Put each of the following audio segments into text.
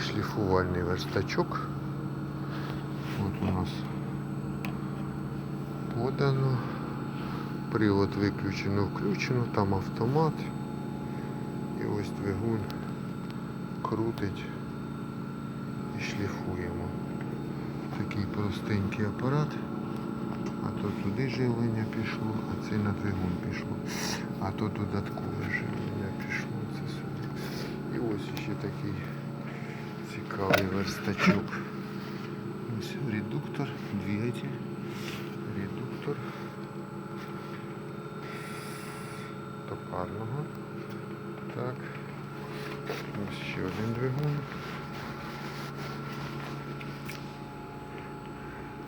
шліфувальний верстачок. От у нас подано. Привод виключено, включено, там автомат. І ось двигун крутить і шліфуємо. Такий простенький апарат. А то туди живлення пішло, а це на двигун пішло. А то додаткове живлення пішло. Це сюди. І ось ще такий цікавий верстачок. Ось редуктор, двигатель, редуктор топарного. Так. Ось ще один двигун.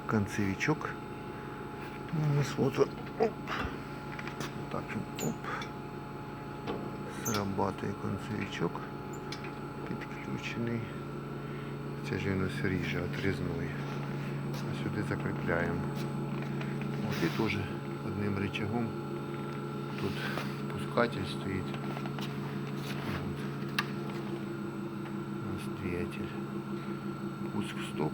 Концевичок. У нас вот он. Оп. Так він оп. Срабатує концевичок. Підключений. Він ріже отрізної. А сюди закріпляємо. От і теж одним рычагом тут пускатель стоїть. От. Ось двигатель. Пуск стоп.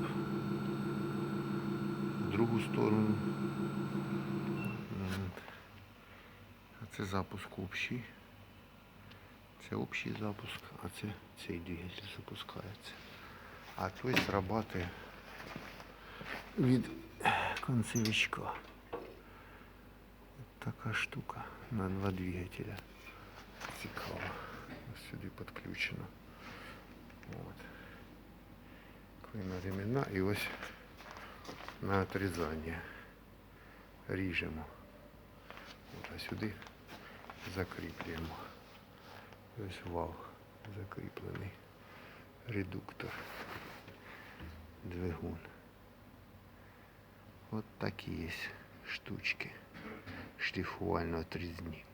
В другу сторону. Це запуск общий. Це общий запуск, а це цей двигатель запускається. А той срабатує від концевичка. Така штука на два двигателя. Цікаво. Ось сюди підключено. От. Клина ремена і ось на отрізання. Ріжемо. От, а сюди закріплюємо. Ось вал закріплений. Редуктор. Двигун. Вот такие есть штучки шліфувально отрізні.